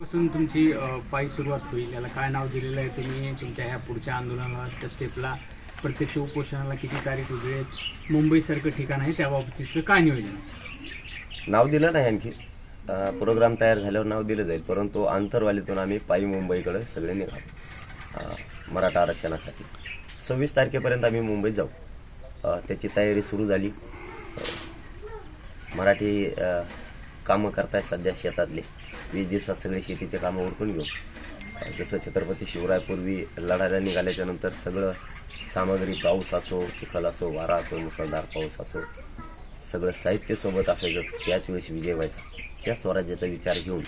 पासून तुमची पायी सुरुवात होईल. याला काय नाव दिलेलं आहे तुम्ही? तुमच्या ह्या पुढच्या आंदोलनाला त्या स्टेपला प्रत्यक्ष उपोषणाला किती तारीख उजळे आहेत मुंबईसारखं ठिकाण आहे त्याबाबतीचं काय नियोजन आहे? नाव दिलं नाही आणखी. प्रोग्राम तयार झाल्यावर नाव दिलं जाईल परंतु आंतरवालीतून आम्ही पायी मुंबईकडे सगळे निघालो. मराठा आरक्षणासाठी. सव्वीस तारखेपर्यंत आम्ही मुंबईत जाऊ. त्याची तयारी सुरू झाली. मराठी कामं करतायत सध्या शेतातले. वीस दिवसात सगळे शेतीचे कामं उरकून घेऊ. जसं छत्रपती शिवरायपूर्वी लढायला निघाल्याच्या नंतर सगळं सामग्री पाऊस असो चिखल असो वारा असो मुसळधार पाऊस असो सगळं साहित्य सोबत असायचं. त्याच वेळेस विजय व्हायचा. त्या स्वराज्याचा विचार घेऊन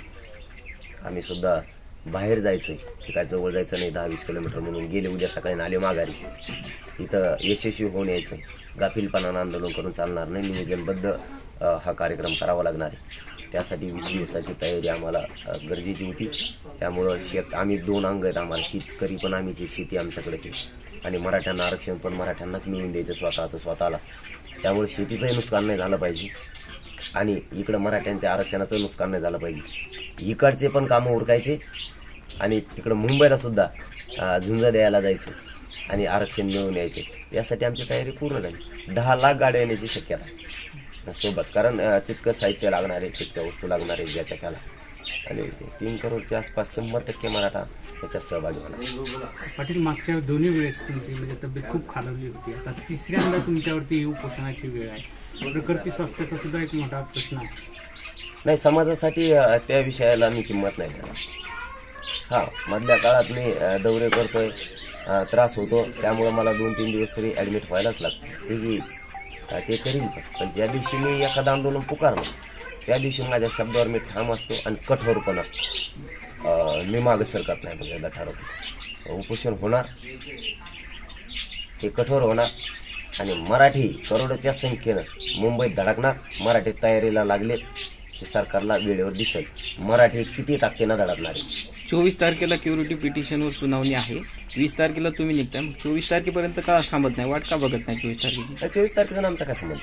आम्ही सुद्धा बाहेर जायचं ते काय जवळ जायचं नाही दहा वीस किलोमीटर म्हणून गेले उद्या सकाळी नाले माघारी. इथं यशस्वी होऊन यायचंय. गाफीलपणानं आंदोलन करून चालणार नाही. नियोजनबद्ध हा कार्यक्रम करावा लागणार आहे. त्यासाठी वीस दिवसाची तयारी आम्हाला गरजेची होती. त्यामुळं शेत आम्ही दोन अंग आहेत आम्हाला शेतकरी पण आम्हीची शेती आमच्याकडेच आहे. आणि मराठ्यांना आरक्षण पण मराठ्यांनाच मिळून द्यायचं स्वतःचं स्वतःला. त्यामुळे शेतीचंही नुकसान नाही झालं पाहिजे. आणि इकडं मराठ्यांच्या आरक्षणाचं नुकसान नाही झालं पाहिजे. इकडचे पण कामं उरकायचे. आणि तिकडं मुंबईला सुद्धा झुंज द्यायला जायचं. आणि आरक्षण मिळवून यायचे. यासाठी आमची तयारी पूर्ण झाली. दहा लाख गाड्या येण्याची शक्यता आहे. सोबत कारण तितकं साहित्य लागणार आहे तितक्या वस्तू लागणार आहे ज्याच्या त्याला. आणि तीन करोडच्या आसपास शंभर टक्के मराठा त्याच्यात सहभागी होणार. पाटील मागच्या दोन्ही वेळेस तुमची म्हणजे तब्येत खूप खालवली होती. आता तिसऱ्यांदा तुमच्यावरती ही उपोषणाची वेळ आहे. प्रकृती स्वास्थ्याचा सुद्धा एक मोठा प्रश्न आहे. नाही समाजासाठी त्या विषयाला मी किंमत नाही देणार. हा मधल्या काळात मी दौरे करतोय त्रास होतो. त्यामुळे मला दोन तीन दिवस तरी ॲडमिट व्हायलाच लागतं. ते की ते करीन पण. पण ज्या दिवशी मी एखादं आंदोलन पुकारलं त्या दिवशी माझ्या शब्दावर मी ठाम असतो आणि कठोर पण असतो. मी मागं सरकत नाही म्हणजे एकदा ठरवतो उपोषण होणार ते कठोर होणार आणि मराठी करोडच्या संख्येनं मुंबईत धडकणार मराठी तयारीला लागलेत हे सरकारला वेळेवर दिसेल. मराठी किती ताकदीनं धडकणार आहे? चोवीस तारखेला क्युरिटी पिटिशनवर सुनावणी आहे. वीस तारखेला तुम्ही निघताय मग चोवीस तारखेपर्यंत का थांबत नाही. वाट का बघत नाही चोवीस तारखेची? चोवीस तारखेचा आमचा काय संबंध?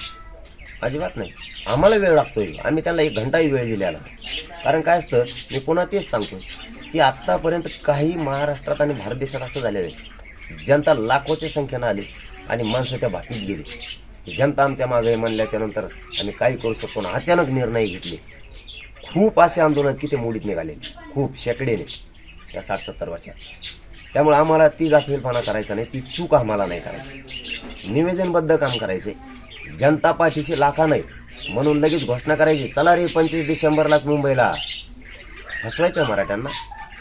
अजिबात नाही. आम्हाला वेळ लागतोय. आम्ही त्यांना एक घंटाही वेळ दिलेला कारण काय असतं मी पुन्हा तेच सांगतो की आत्तापर्यंत काही महाराष्ट्रात आणि भारत देशात असं झालेलं आहे. जनता लाखोच्या संख्येनं आली आणि माणसं त्या बाकीत गेली. जनता आमच्या मागे म्हणल्याच्या नंतर आम्ही काही करू शकतो ना अचानक निर्णय घेतले. खूप असे आंदोलन किती मोडीत निघाले. खूप शेकडेने. या साठ सत्तर वर्षात. त्यामुळे आम्हाला ती गाफीलपणा करायचा नाही ती चूक आम्हाला नाही करायची. निवेदनबद्ध काम करायचे. जनता पाठीशी लाखा नाही. म्हणून लगेच घोषणा करायची. चला रे पंचवीस डिसेंबरलाच मुंबईला. फसवायचं मराठ्यांना.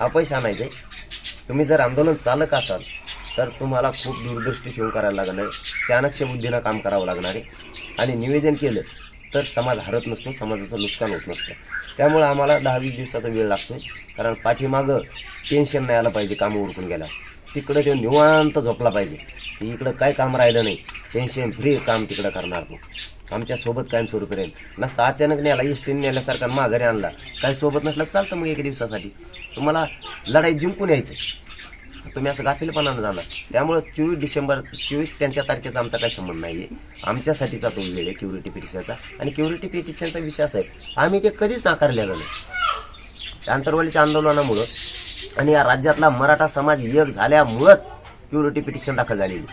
हा पैसा आणायचे तुम्ही जर आंदोलन चालक असाल तर तुम्हाला खूप दूरदृष्टी ठेवून करायला लागणार आहे. चाणक्य बुद्धीनं काम करावं लागणार आहे. आणि निवेदन केलं तर समाज हरत नसतो समाजाचं नुकसान होत नसतं. त्यामुळं आम्हाला दहा वीस दिवसाचा वेळ लागतो. कारण पाठीमागं टेन्शन नाही आलं पाहिजे कामं उरकून गेला तिकडं ते निवांत झोपला पाहिजे. की इकडं काय काम राहिलं नाही. टेन्शन फ्री काम तिकडं करणार तू. आमच्यासोबत कायम स्वरूपी राहील. नसतं अचानक नेला इष्टीने नेल्यासारखा माघारी आणला. काय सोबत नसलं चालतं मग एका दिवसासाठी. तुम्हाला लढाई जिंकून यायचं तुम्ही असं गाफीलपणानं जाणार त्यामुळे चोवीस डिसेंबर चोवीस त्यांच्या तारखेचा आमचा काही संबंध नाही आहे आमच्यासाठीचा तो वेळ आहे क्युरिटी पिटिशनचा. आणि क्युरिटी पिटिशनचा विषय असा आहे आम्ही ते कधीच नाकारलेलं नाही. त्या आंतरवालीच्या आंदोलनामुळं आणि या राज्यातला मराठा समाज एक झाल्यामुळंच क्युरिटी पिटिशन दाखल झालेली.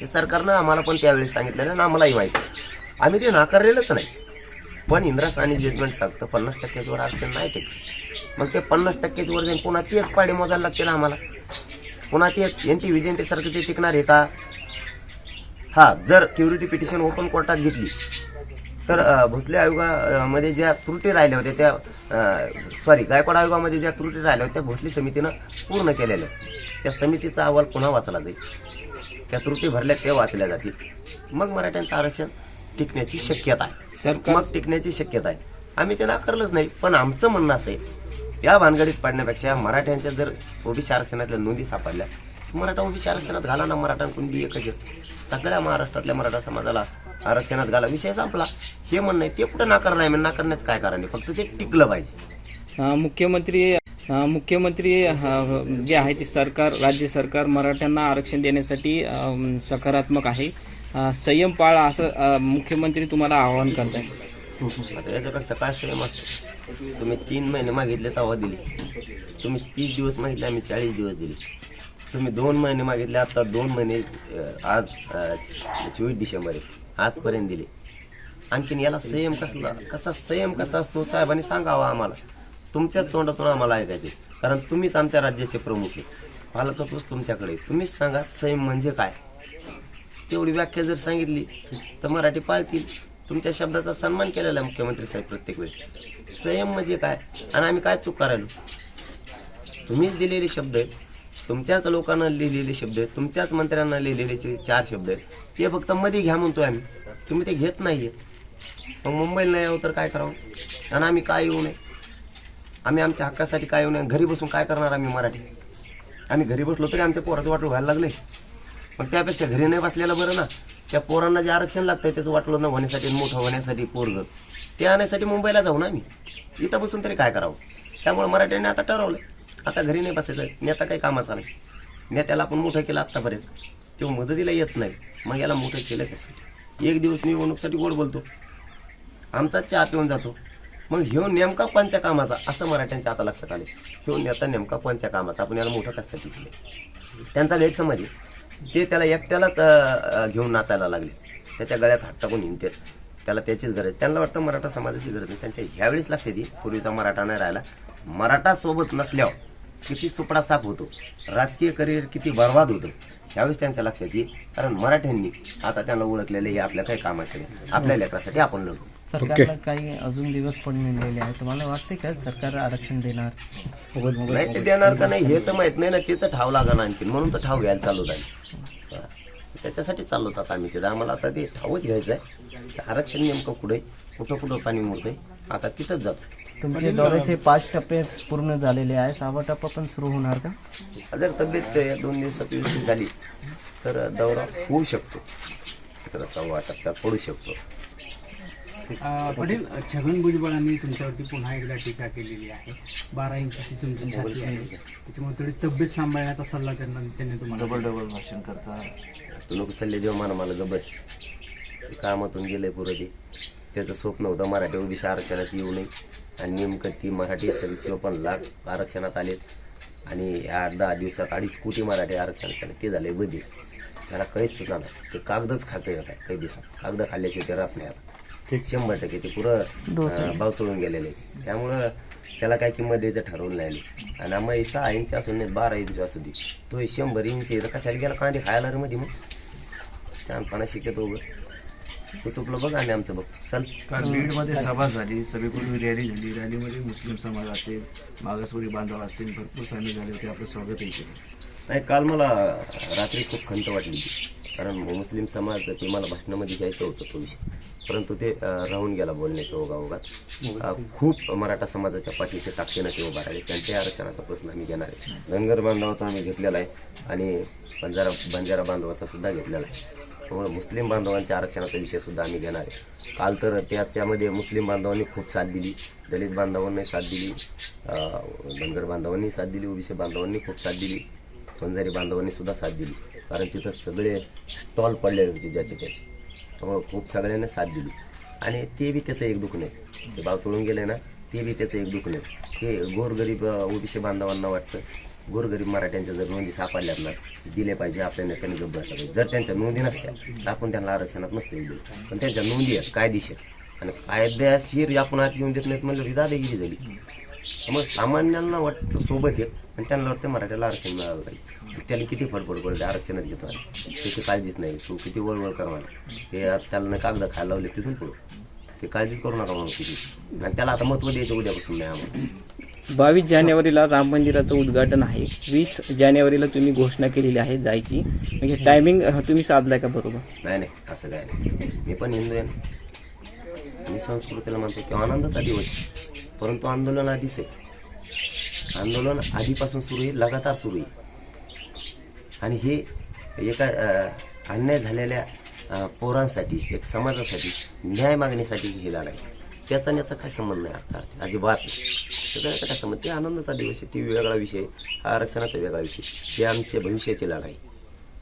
ते सरकारनं आम्हाला पण त्यावेळेस सांगितलेलं आणि आम्हालाही माहिती आहे. आम्ही ते नाकारलेलंच नाही. पण इंद्रासानी जजमेंट सांगतं पन्नास टक्क्याच्यावर आरक्षण नाही ते. मग ते पन्नास टक्क्याच्या वर जाईन पुन्हा तेच पाडे मोजायला लागतील आम्हाला. पुन्हा तेच एन टी विजयंतीसारखं ते टिकणार आहे का? हा जर क्युरिटी पिटिशन ओपन कोर्टात घेतली तर भोसले आयोगामध्ये ज्या त्रुटी राहिल्या होत्या त्या सॉरी गायकवाड आयोगामध्ये ज्या त्रुटी राहिल्या होत्या त्या भोसले समितीनं पूर्ण केलेल्या. त्या समितीचा अहवाल पुन्हा वाचला जाईल. त्या त्रुटी भरल्या त्या वाचल्या जातील. मग मराठ्यांचं आरक्षण टिकण्याची शक्यता आहे. मग टिकण्याची शक्यता आहे. आम्ही ते नाकारलंच नाही पण आमचं म्हणणं असं आहे या भानगडीत पडण्यापेक्षा मराठ्यांच्या जर ओबीसी आरक्षणातल्या नोंदी सापडल्या मराठा ओबीसी आरक्षणात घाला ना मराठा कुणबी एकच आहे. सगळ्या महाराष्ट्रातल्या मराठा समाजाला आरक्षणात घाला. विषय संपला. हे म्हणणं आहे ते कुठं नाकारलं नाही नाकारण्याचं काय कारण आहे? फक्त ते टिकलं पाहिजे. मुख्यमंत्री मुख्यमंत्री जे आहे ते सरकार राज्य सरकार मराठ्यांना आरक्षण देण्यासाठी सकारात्मक आहे. संयम पाळा असं मुख्यमंत्री तुम्हाला आवाहन आता याच्यापेक्षा काय संयम असतो? तुम्ही तीन महिने मागितले तेव्हा दिले. तुम्ही तीस दिवस मागितले आम्ही चाळीस दिवस दिले. तुम्ही दोन महिने मागितले आता दोन महिने आज चोवीस डिसेंबर आहे. आजपर्यंत दिले. आणखीन याला संयम कसला कसा संयम कसा असतो साहेबांनी सांगावा आम्हाला. तुमच्याच तोंडातून आम्हाला ऐकायचे कारण तुम्हीच आमच्या राज्याचे प्रमुख आहे. पालकत्वच तुमच्याकडे तुम्हीच सांगा संयम म्हणजे काय? तेवढी व्याख्या जर सांगितली तर मराठी पाळतील. तुमच्या शब्दाचा सन्मान केलेला आहे मुख्यमंत्री साहेब प्रत्येक वेळेस. संयम म्हणजे काय? आणि आम्ही काय चूक करायलो? तुम्हीच दिलेले शब्द आहेत. तुमच्याच लोकांना लिहिलेले शब्द आहेत. तुमच्याच मंत्र्यांना लिहिलेले चार शब्द आहेत. ते फक्त मध्ये घ्या म्हणतो आम्ही. तुम्ही ते घेत नाहीये. मग मुंबईला नाही यावं तर काय करावं? आणि आम्ही काय येऊ नये? आम्ही आमच्या हक्कासाठी काय येऊ नये? घरी बसून काय करणार आम्ही मराठी? आम्ही घरी बसलो तरी आमच्या पोराचं वाटलं व्हायला लागले पण त्यापेक्षा घरी नाही बसलेलं बरं ना. त्या पोरांना जे आरक्षण लागतंय त्याचं वाटलं न होण्यासाठी मोठं होण्यासाठी पोरग. ते आणण्यासाठी मुंबईला जाऊ ना आम्ही. इथं बसून तरी काय करावं? त्यामुळे मराठ्यांनी आता ठरवलं. आता घरी नाही बसायचं. नेता काही कामाचा नाही. नेत्याला आपण मोठं केलं आत्तापर्यंत. तो मदतीला येत नाही. मग याला मोठं केलं कसं? एक दिवस निवडणुकीसाठी गोड बोलतो. आमचा चहा पिऊन जातो. मग ह्यो नेमका कोणत्या कामाचा? असं मराठ्यांच्या आता लक्षात आले. ह्यो नेता नेमका कोणत्या कामाचा? आपण याला मोठं कसं केलं त्यांचा गैरसमज आहे. ते त्याला एकट्यालाच घेऊन नाचायला लागले. त्याच्या गळ्यात हात टाकून हिंडते त्याला त्याचीच गरज त्यांना वाटतं मराठा समाजाची गरज नाही. त्यांच्या ह्यावेळेस लक्षात येईल पूर्वीचा मराठा नाही राहिला. मराठा सोबत नसल्यावर किती सुपडा साफ होतो राजकीय करिअर किती बर्बाद होतं ह्यावेळेस त्यांच्या लक्षात येईल कारण मराठ्यांनी आता त्यांना ओळखलेलं हे आपल्या काही कामाचे नाही. आपल्या लेकरासाठी आपण लढू. सरकारला काही अजून दिवस पण मिळलेले आहेत. तुम्हाला वाटते का सरकार आरक्षण देणार? नाही ते देणार का नाही हे तर माहीत नाही ना ते तर ठाव लागा ना आणखीन. म्हणून तर ठाव घ्यायला चालू झाली. त्याच्यासाठी चाललो होतात आम्ही तिथं. आम्हाला आता ते ठावच घ्यायचं आहे आरक्षण नेमकं कुठे कुठं कुठं पाणी मुरतंय? आता तिथंच जातो. तुमचे दौऱ्याचे पाच टप्पे पूर्ण झालेले आहे सहावा टप्पा पण सुरू होणार का? जर तब्येत या दोन दिवसात व्यवस्थित झाली तर दौरा होऊ शकतो. तर सव्वा टप्प्यात पडू शकतो. अं, पाटील छगन भुजबळांनी तुमच्यावरती पुन्हा एकदा टीका केलेली आहे. बारा इंचाची तुमची छाती आहे. त्याच्यामुळे थोडी तब्येत सांभाळण्याचा सल्ला त्यांना त्यांनी तुम्हाला डबल डबल भाषण करता तू नको सल्ले देऊ मला मला गबस कामातून गेलंय पुरं ते. त्याचं स्वप्न होतं मराठी ओबीसी आरक्षणात येऊ नये. आणि नेमकं ती मराठी सव्वीस चोपन्न लाख आरक्षणात आलेत. आणि आठ दहा दिवसात अडीच कोटी मराठी आरक्षणात केलं. ते झाले बदल त्याला काहीच सुद्धा ते कागदच खाते आता काही दिवसात. कागद खाल्ल्याशिवाय ते राहत नाही आता. शंभर टक्के ते पुरं भाव सोडून गेलेले आहे. त्यामुळं त्याला काय किंमत द्यायचं ठरवून नाही आली. आणि आम्हाला सहा इंच असून नाही बारा इंच असू दे. तो शंभर इंच आहे. तर कशाला गेला? कांदे खायला रे मध्ये मग. शहाणपणा शिकतो उगं तू तुपलं बघ आणि आमचं बघतो. चल. काल बीडमध्ये सभा झाली. सभेपूर्वी रॅली झाली. रॅलीमध्ये मुस्लिम समाज असेल मागासवर्गीय बांधव असतील भरपूर सामील झाले होते. आपलं स्वागतही केलं नाही काल मला रात्री खूप खंत वाटली होती. कारण मुस्लिम समाज ते मला भाषणामध्ये घ्यायचं होतं तो विषय. परंतु ते राहून गेला बोलण्याच्या ओघाओघात. खूप मराठा समाजाच्या पाठीशी ताकदीनं ते उभा राहिले. त्यांच्या आरक्षणाचा प्रश्न आम्ही घेणार आहे. धनगर बांधवाचा आम्ही घेतलेला आहे आणि बंजारा बंजारा बांधवाचा सुद्धा घेतलेला आहे. त्यामुळे मुस्लिम बांधवांच्या आरक्षणाचा विषय सुद्धा आम्ही घेणार आहे. काल तर त्याच्यामध्ये मुस्लिम बांधवांनी खूप साथ दिली. दलित बांधवांनी साथ दिली. धनगर बांधवांनी साथ दिली. ओबीसी बांधवांनी खूप साथ दिली. वंजारी बांधवांनी सुद्धा साथ दिली. कारण तिथं सगळे स्टॉल पडलेले होते ज्याचे त्याचे. खूप सगळ्यांनी साथ दिली. आणि ते बी त्याचं एक दुःख आहे ते भाव सोडून गेले ना ते बी त्याचं एक दुःख नाही हे गोरगरीब ओबीसी बांधवांना वाटतं गोरगरीब मराठ्यांच्या जर नोंदी सापडल्यात ना दिले पाहिजे आपल्या नेत्यांनी गप्प पाहिजे. जर त्यांच्या नोंदी नसत्या तर आपण त्यांना आरक्षणात नसते दिले पण त्यांच्या नोंदी आहेत कायदेशीर. आणि कायद्याशीर आपण आत येऊन देत नाहीत म्हणजे दादागिरी झाली. मग सामान्यांना वाटतं सोबत येत आणि त्यांना वाटतं मराठ्याला आरक्षण मिळालं पाहिजे. त्याला किती फडफड पडते आरक्षणच घेतो आहे. त्याची काळजीच नाही तू किती वळवळ करणार ते त्याला न कागद खायला लावले तिथून पुढं. ते काळजीच करू नका म्हणून किती. आणि त्याला आता महत्त्व द्यायचं उद्यापासून नाही आम्हाला. बावीस जानेवारीला राम मंदिराचं उद्घाटन आहे. वीस जानेवारीला तुम्ही घोषणा केलेली आहे जायची. म्हणजे टायमिंग तुम्ही साधलाय का बरोबर? नाही नाही असं काय नाही. मी पण हिंदू आहे ना. मी संस्कृतीला म्हणतो की आनंदाचा दिवस. परंतु आंदोलन आधीच आहे. आंदोलन आधीपासून सुरू आहे लगातार सुरू आहे. आणि हे एका अन्याय झालेल्या पोरांसाठी एक समाजासाठी न्याय मागण्यासाठी हे लढाई आहे. त्याचा याचा काय संबंध नाही अर्थात? अजिबात नाही. सगळ्याचा काय संबंध? ते आनंदाचा दिवस आहे ती वेगळा विषय हा आरक्षणाचा वेगळा विषय ते आमच्या भविष्याची लढाई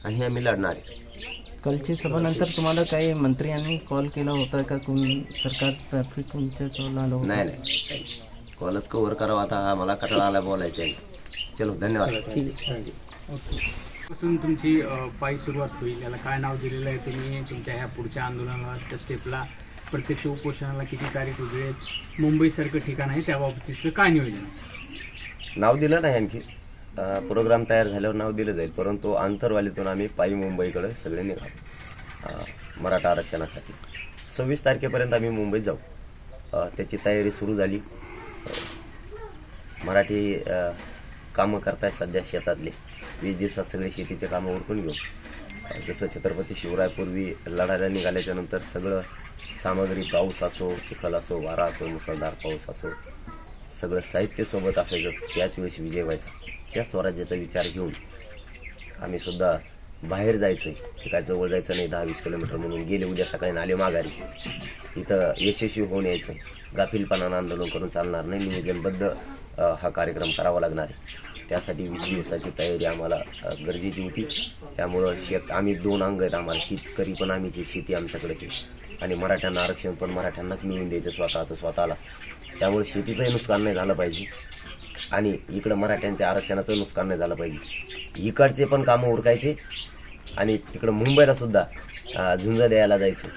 आणि हे आम्ही लढणार आहे. कालची सभानंतर तुम्हाला काही मंत्र्यांनी कॉल केला होता का? कोण सरकारतर्फे तुमच्या कॉल आला होता? नाही नाही. कॉलच कव्हर करावं आता? मला कटाळा आला बोलायचं चलो धन्यवाद. ठीक आहे पासून तुमची अ, पायी सुरुवात होईल. याला काय नाव दिलेलं आहे तुम्ही? तुमच्या ह्या पुढच्या आंदोलनाला त्या स्टेपला प्रत्यक्ष उपोषणाला किती तारीख उजळेल मुंबईसारखं ठिकाण आहे त्या बाबतीचं काय नियोजन? आहे नाव दिलं नाही आणखी. प्रोग्राम तयार झाल्यावर नाव दिलं जाईल. परंतु आंतरवालीतून आम्ही पायी मुंबईकडे सगळे निघालो. मराठा आरक्षणासाठी. सव्वीस तारखेपर्यंत आम्ही मुंबईत जाऊ. त्याची तयारी सुरू झाली. मराठी कामं करतायत सध्या शेतातले. वीस दिवसात सगळे शेतीचे कामं उरकून घेऊ. जसं छत्रपती शिवरायपूर्वी लढायला निघाल्याच्या नंतर सगळं सामग्री पाऊस असो चिखल असो वारा असो मुसळधार पाऊस असो सगळं साहित्य सोबत असायचं. त्याच वेळेस विजय व्हायचा. त्या स्वराज्याचा विचार घेऊन आम्ही सुद्धा बाहेर जायचं आहे काय जवळ जायचं नाही दहा वीस किलोमीटर म्हणून गेले उद्या सकाळी नाले आले माघारी. इथं यशस्वी होऊन यायचं गाफीलपणानं आंदोलन करून चालणार नाही नियोजनबद्ध हा कार्यक्रम करावा लागणार आहे. त्यासाठी वीस दिवसाची तयारी आम्हाला गरजेची होती. त्यामुळं शेत आम्ही दोन अंग आहेत आम्हाला शेतकरी पण आम्हीची शेती आमच्याकडेच आहे. आणि मराठ्यांना आरक्षण पण मराठ्यांनाच मिळून द्यायचं स्वतःचं स्वतःला. त्यामुळे शेतीचंही नुकसान नाही झालं पाहिजे. आणि इकडं मराठ्यांच्या आरक्षणाचं नुकसान नाही झालं पाहिजे. इकडचे पण कामं उरकायचे आणि तिकडं मुंबईला सुद्धा झुंज द्यायला जायचं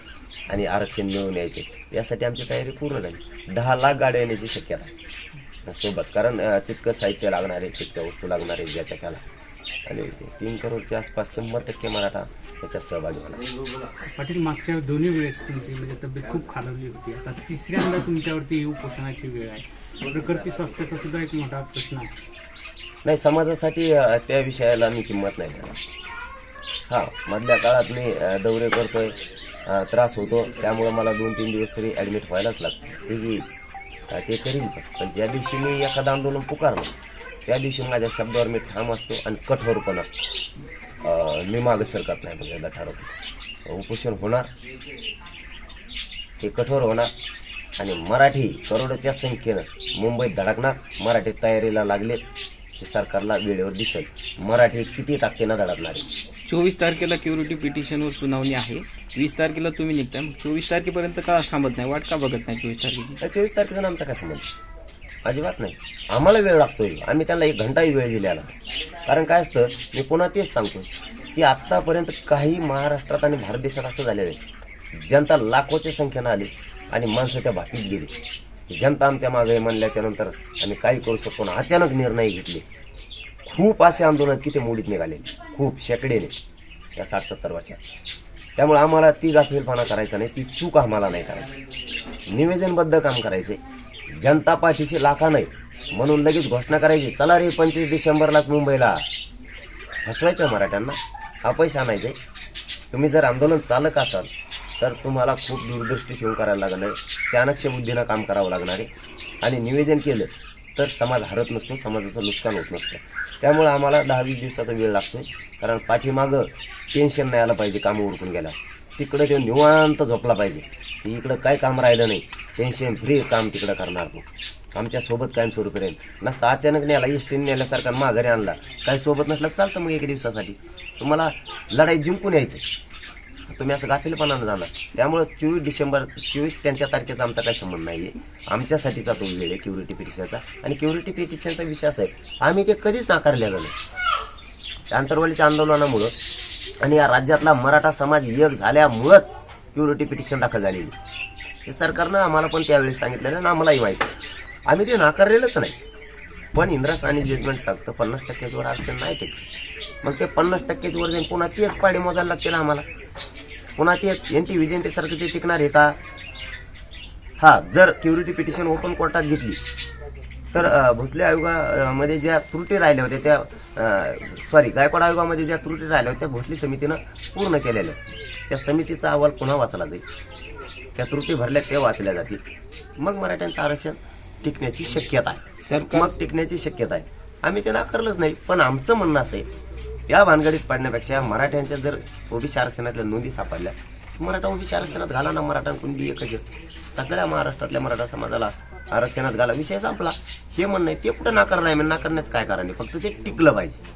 आणि आरक्षण मिळवून यायचे. यासाठी आमची तयारी पूर्ण झाली. दहा लाख गाड्या येण्याची शक्यता आहे. सोबत कारण तितकं साहित्य लागणार आहे तितक्या वस्तू लागणार आहे ज्याच्या त्याला आणि तीन करोडच्या आसपास शंभर टक्के मराठा त्याच्यात सहभागी होणार. पाटील मागच्या दोन्ही वेळेस तुमची म्हणजे तब्येत खूप खालवली होती. आता तिसऱ्यांदा तुमच्यावरती उपोषणाची वेळ आहे. प्रकृती संस्थेचा सुद्धा एक मोठा प्रश्न आहे नाही समाजासाठी अ, त्या विषयाला मी किंमत नाही देणार. हां मधल्या काळात मी अ, दौरे करतोय अ, त्रास होतो त्यामुळं मला दोन तीन दिवस तरी ॲडमिट व्हायलाच लागतं. ते अ, ते करीन पण. पण ज्या दिवशी मी एखादं आंदोलन पुकारलं त्या दिवशी माझ्या शब्दावर मी ठाम असतो आणि कठोर पण असतो. अ, मी मागं सरकत नाही म्हणजे ठरवतो. उपोषण होणार. ते कठोर होणार. आणि मराठी करोडोच्या संख्येनं मुंबईत धडकणार मराठी तयारीला लागलेत. हे सरकारला वेळेवर दिसेल मराठी किती ताकदीनं धडकणार आहे? चोवीस तारखेला क्युरिटी पिटिशनवर सुनावणी आहे. वीस तारखेला तुम्ही निघताय. चोवीस तारखेपर्यंत का थांबत नाही? वाट का बघत नाही चोवीस तारखेची? चोवीस तारखेचा आमचा काय संबंध? अजिबात नाही. आम्हाला वेळ लागतोय. आम्ही त्यांना एक घंटाही वेळ दिलेला. कारण काय असतं मी पुन्हा तेच सांगतो की आत्तापर्यंत काही महाराष्ट्रात आणि भारत देशात असं झालेलं आहे. जनता लाखोच्या संख्येनं आली. आणि माणसं त्या भाकीत गेली. जनता आमच्या मागे म्हणल्याच्या नंतर आम्ही काही करू शकतो ना. अचानक निर्णय घेतले. खूप असे आंदोलन किती मोडीत निघाले. खूप शेकडेने या साठ सत्तर वर्षात. त्यामुळे आम्हाला ती गाफीलपणा करायचा नाही. ती चूक आम्हाला नाही करायची. निवेदनबद्ध काम करायचे. जनता पाठीशी लाखा नाही. म्हणून लगेच घोषणा करायची. चला रे पंचवीस डिसेंबरलाच मुंबईला. हसवायचं मराठ्यांना. हा पैसा आणायचे. तुम्ही जर आंदोलन चालक असाल तर तुम्हाला खूप दूरदृष्टी ठेवून करायला लागणार आहे चाणक्य बुद्धीनं काम करावं लागणार आहे. आणि निवेदन केलं तर समाज हरत नसतो समाजाचं नुकसान होत नसतं. त्यामुळे आम्हाला दहा वीस दिवसाचा वेळ लागतो कारण पाठीमागं टेन्शन नाही आलं पाहिजे कामं उरकून गेला तिकडं ते निवांत झोपला पाहिजे. की इकडं काय काम राहिलं नाही. टेन्शन फ्री काम तिकडं करणार तो. आमच्यासोबत कायम सुरू राहील. नसतं अचानक न्याला इष्टीने नेल्यासारखा माघारी आणला. काही सोबत नसलं चालतं मग एका दिवसासाठी. तुम्हाला लढाई जिंकून यायचं तुम्ही असं गाफीलपणानं जाणार. त्यामुळं चोवीस डिसेंबर चोवीस त्यांच्या तारखेचा आमचा काही संबंध नाही आहे आमच्यासाठीचा तो वेळ आहे क्युरिटी पिटिशनचा. आणि क्युरिटी पिटिशनचा विषय असा आहे आम्ही ते कधीच नाकारलेलं नाही. आंतरवालीच्या आंदोलनामुळं आणि या राज्यातला मराठा समाज एक झाल्यामुळंच क्युरिटी पिटिशन दाखल झालेली. हे सरकारनं आम्हाला पण त्यावेळी सांगितलेलं आणि आम्हालाही माहिती आम्ही ते नाकारलेलंच नाही. पण इंद्रासानी जजमेंट सांगतं पन्नास टक्क्याच्या वर आरक्षण नाही टिकत मग ते पन्नास टक्क्याच्या वर जाईन पुन्हा तेच पाडे मोजायला लागतील आम्हाला. पुन्हा तेच एन टी विजयंतीसारखं ते टिकणार आहे का? हा जर क्युरिटी पिटिशन ओपन कोर्टात घेतली तर भोसले आयोगामध्ये ज्या त्रुटी राहिल्या होत्या त्या सॉरी गायकवाड आयोगामध्ये ज्या त्रुटी राहिल्या होत्या त्या भोसले समितीनं पूर्ण केलेल्या. त्या समितीचा अहवाल पुन्हा वाचला जाईल. त्या त्रुटी भरल्या त्या वाचल्या जातील. मग मराठ्यांचं आरक्षण टिकण्याची शक्यता आहे. सरकार मग टिकण्याची शक्यता आहे. आम्ही ते नाकारलंच नाही पण आमचं म्हणणं असं आहे या भानगडीत पडण्यापेक्षा मराठ्यांच्या जर ओबीसी आरक्षणातल्या नोंदी सापडल्या तर मराठा ओबीसी आरक्षणात घाला ना मराठा कुणबी एकच आहे. सगळ्या महाराष्ट्रातल्या मराठा समाजाला आरक्षणात घाला. विषय संपला. हे म्हणणं आहे ते कुठं नाकारलं आहे? नाकारण्याचं काय कारण आहे? फक्त ते टिकलं पाहिजे.